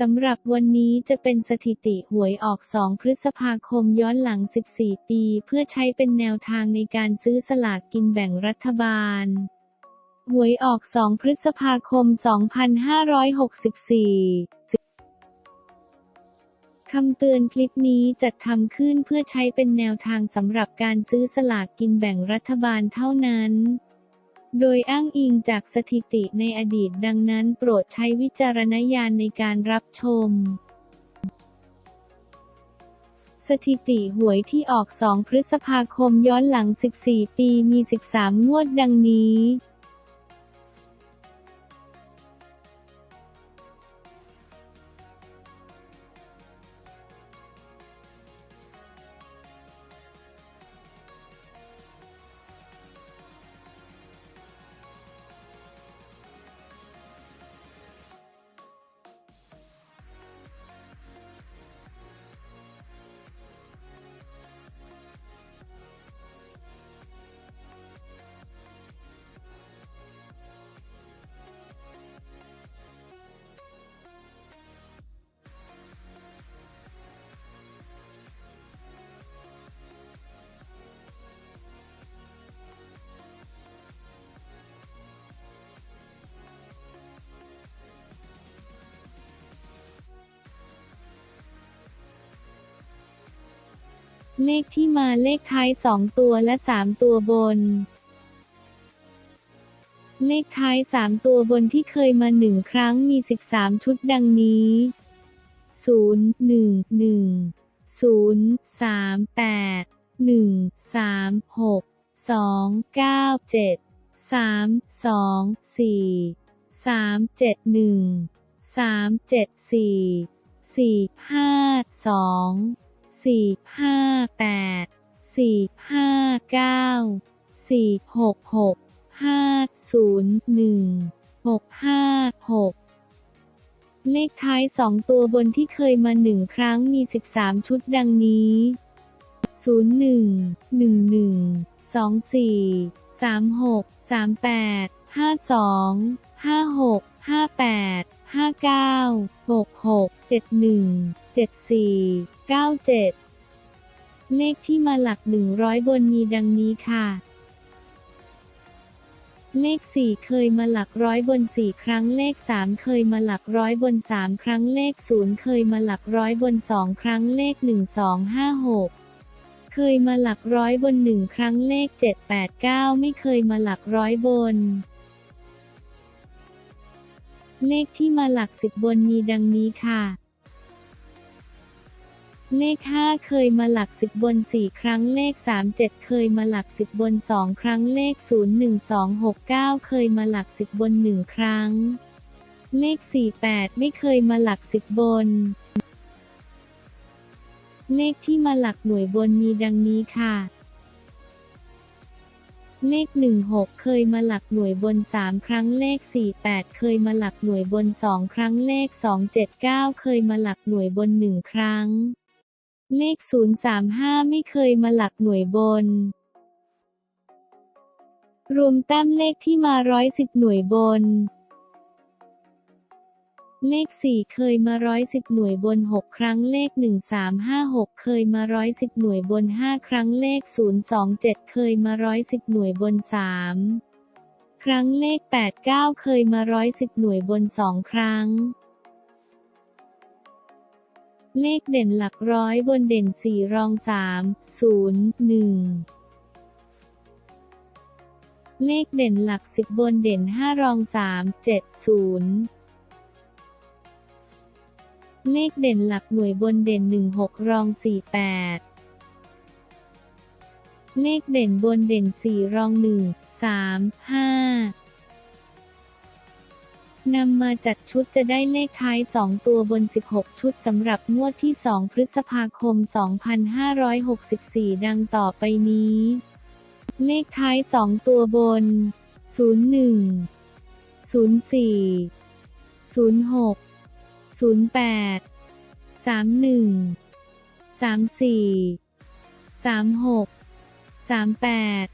สำหรับวันนี้จะเป็นสถิติหวยออก 2 พฤษภาคมย้อนหลัง 14 ปี เพื่อใช้เป็นแนวทางในการซื้อสลากกินแบ่งรัฐบาล หวยออก 2 พฤษภาคม 2564คำเตือนคลิปนี้จัดทำขึ้นเพื่อใช้เป็นแนวทางสำหรับการซื้อสลากกินแบ่งรัฐบาลเท่านั้น โดยอ้างอิงจากสถิติในอดีตดังนั้นโปรดใช้วิจารณญาณในการรับชม สถิติหวยที่ออก 2 พฤษภาคมย้อนหลัง 14 ปีมี 13 งวดดังนี้ เลขที่มาเลขท้าย 2 ตัวและ 3 ตัวบน เลขท้าย 3 ตัวบนที่เคยมา1ครั้งมี 13 ชุดดังนี้ 0 1 1 0 3 8 1 3 6 2 9 7 3 2 4 3 7 1 3 7 4 4 5 2 สี่ห้าแปดสี่ห้าเก้าสี่หกหกห้าศูนย์หนึ่งหกห้าหกเลขท้ายสองตัวบนที่เคยมาหนึ่งครั้งมีสิบสามชุดดังนี้ศูนย์หนึ่งหนึ่ งหนึ่งสองสี่สามหกสามแปดห้าสองห้าหกห้าแปดห้าเก้าหกหกเจ็ดหนึ่งเจ็ดสี่เก้าเจ็ดเลขที่มาหลักหนึ่งร้อยบนมีดังนี้ค่ะ เลขสี่เคยมาหลักร้อยบนสี่ครั้งเลขสามเคยมาหลักร้อยบนสามครั้งเลขศูนย์เคยมาหลักร้อยบนสองครั้งเลขหนึ่งสองห้าหกเคยมาหลักร้อยบนหนึ่งครั้งเลขเจ็ดแปดเก้าไม่เคยมาหลักร้อยบน เลขที่มาหลักสิบบนมีดังนี้ค่ะ เลข 5 เคยมาหลัก10บบน 4 ครั้งเลข 3 7 เคยมาหลัก10บบน 2 ครั้งเลข 0 1 2 6 9 เคยมาหลัก10บบน 1 ครั้ง เลข 4 8 ไม่เคยมาหลัก10บน เลขที่มาหลักหน่วยบนมีดังนี้ค่ะ เลข 16 เคยมาหลักหน่วยบน 3 ครั้งเลข 48 เคยมาหลักหน่วยบน 2 ครั้งเลข 279 เคยมาหลักหน่วยบน 1 ครั้ง เลข 035 ไม่เคยมาหลักหน่วยบน รวมแต้มเลขที่มาร้อยสิบหน่วยบน เลข 4 เคยมาร้อยสิบหน่วยบน 6 ครั้งเลข 1356 เคยมาร้อยสิบหน่วยบน 5 ครั้งเลข 027 เคยมาร้อยสิบหน่วยบน 3 ครั้งเลข 89 เคยมาร้อยสิบหน่วยบน 2 ครั้ง เลขเด่นหลักร้อยบนเด่นสี่รองสามศูนย์หนึ่งเลขเด่นหลักสิบบนเด่นห้ารองสาม เลขเด่นหลักหน่วยบนเด่นหนึ่งหกรองสี่แปดเลขเด่นบนเด่นสี่รองหนึ่งสามห้านำมาจัดชุดจะได้เลขท้าย 2 ตัวบน 16 ชุดสำหรับงวดที่ 2 พฤษภาคม 2564 ดังต่อไปนี้ เลขท้าย 2 ตัวบน 01 04 06 08 31 34 36 38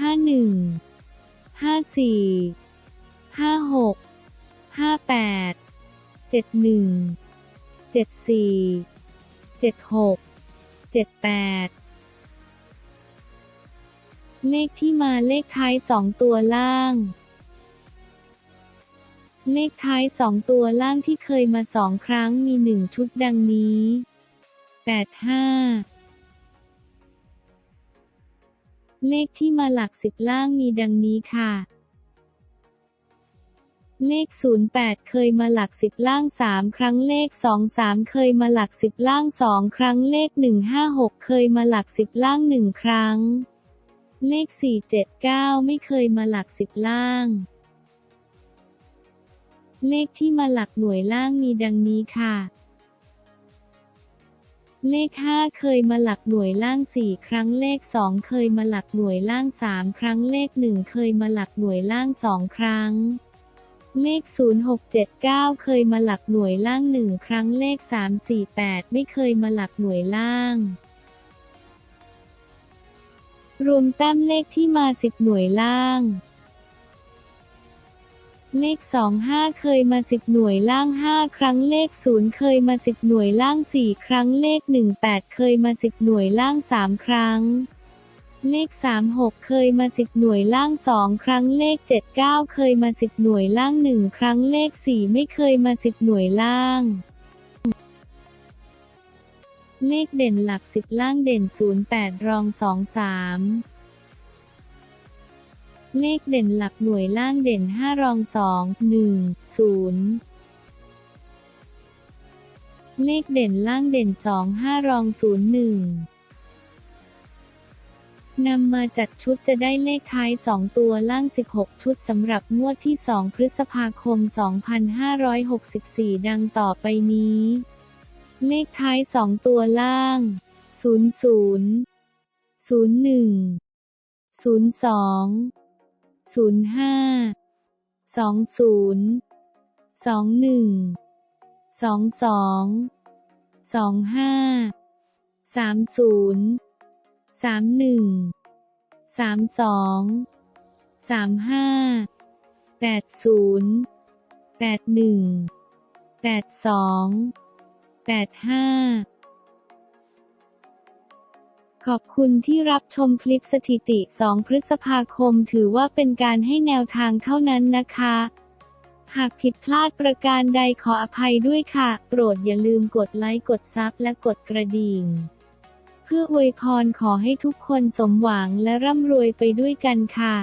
51 54 56ห้าแปดเจ็ดหนึ่งเจ็ดสี่เจ็ดหกเจ็ดแปดเลขที่มาเลขท้ายสองตัวล่าง เลขท้ายสองตัวล่างที่เคยมาสองครั้งมีหนึ่งชุดดังนี้แปดห้าเลขที่มาหลักสิบล่างมีดังนี้ค่ะ เลข 08 เคยมาหลักสิบล่าง 3 ครั้งเลข 23 เคยมาหลักสิบล่าง 2 ครั้งเลข 156 เคยมาหลักสิบล่าง 1 ครั้ง เลข 479 ไม่เคยมาหลักสิบล่าง เลขที่มาหลักหน่วยล่างมีดังนี้ค่ะ เลข 5 เคยมาหลักหน่วยล่าง 4 ครั้งเลข 2 เคยมาหลักหน่วยล่าง 3 ครั้งเลข 1 เคยมาหลักหน่วยล่าง 2 ครั้งเลข 0679 เคยมาหลักหน่วยล่าง1ครั้งเลข 348 ไม่เคยมาหลักหน่วยล่าง รวมแต้มเลขที่มา 10 หน่วยล่าง เลข 25 เคยมา 10 หน่วยล่าง 5 ครั้งเลข 0 เคยมา 10 หน่วยล่าง 4 ครั้งเลข 18 เคยมา 10 หน่วยล่าง 3 ครั้ง เลข 36 เคยมา 10 หน่วยล่าง 2 ครั้งเลข 79 เคยมา 10 หน่วยล่าง 1 ครั้งเลข 4 ไม่เคยมา 10 หน่วยล่างเลขเด่นหลัก10ล่างเด่น 08 รอง 2 3 เลขเด่นหลักหน่วยล่างเด่น 5 รอง 2 1 0เลขเด่นล่างเด่น 2 5 รอง 0 1 นำมาจัดชุดจะได้เลขท้าย 2 ตัวล่าง 16 ชุดสำหรับงวดที่ 2 พฤษภาคม 2564 ดังต่อไปนี้ เลขท้าย 2 ตัวล่าง 00 01 02 05 20 21 22 25 30 31 32 35 80 81 82 85 ขอบคุณที่รับชมคลิปสถิติ 2 พฤษภาคมถือว่าเป็นการให้แนวทางเท่านั้นนะคะ หากผิดพลาดประการใดขออภัยด้วยค่ะ โปรดอย่าลืมกดไลค์กดซับและกดกระดิ่ง เพื่ออวยพรขอให้ทุกคนสมหวังและร่ำรวยไปด้วยกันค่ะ